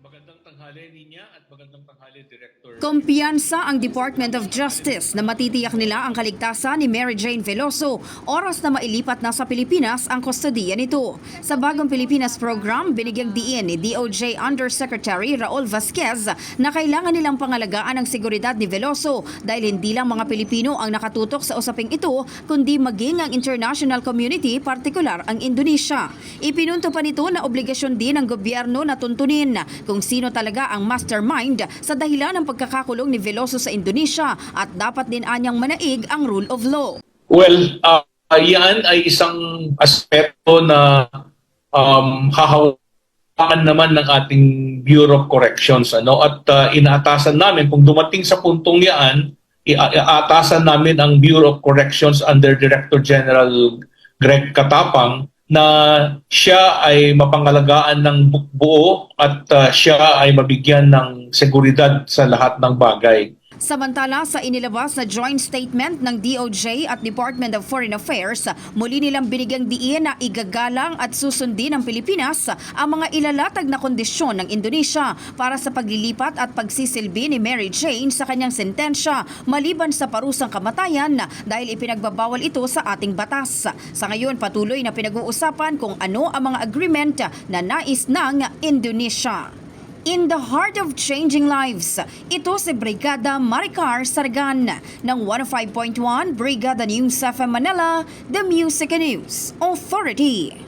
Magandang tanghali niya at magandang tanghali Director. Kumpiyansa ang Department of Justice na matitiyak nila ang kaligtasan ni Mary Jane Veloso oras na mailipat na sa Pilipinas ang kustodiya nito. Sa bagong Pilipinas program, binigyang diin ni DOJ Undersecretary Raul Vasquez na kailangan nilang pangalagaan ang seguridad ni Veloso dahil hindi lang mga Pilipino ang nakatutok sa usaping ito kundi maging ang international community, partikular ang Indonesia. Ipinunto pa nito na obligasyon din ng gobyerno na tuntunin kung sino talaga ang mastermind sa dahilan ng pagkakakulong ni Veloso sa Indonesia at dapat din anyang manaig ang rule of law. Well, uh, yan ay isang aspeto na um, hahawakan naman ng ating Bureau of Corrections. Ano? At uh, inaatasan namin, kung dumating sa puntong yan, ia- iaatasan namin ang Bureau of Corrections under Director General Greg Katapang na siya ay mapangalagaan ng bu- buo at uh, siya ay mabigyan ng seguridad sa lahat ng bagay. Samantala sa inilabas na joint statement ng DOJ at Department of Foreign Affairs, muli nilang binigyang diin na igagalang at susundin ng Pilipinas ang mga ilalatag na kondisyon ng Indonesia para sa paglilipat at pagsisilbi ni Mary Jane sa kanyang sentensya maliban sa parusang kamatayan dahil ipinagbabawal ito sa ating batas. Sa ngayon patuloy na pinag-uusapan kung ano ang mga agreement na nais ng Indonesia. In the heart of changing lives, ito si Brigada Maricar Sargan ng 105.1 Brigada News FM Manila, The Music News Authority.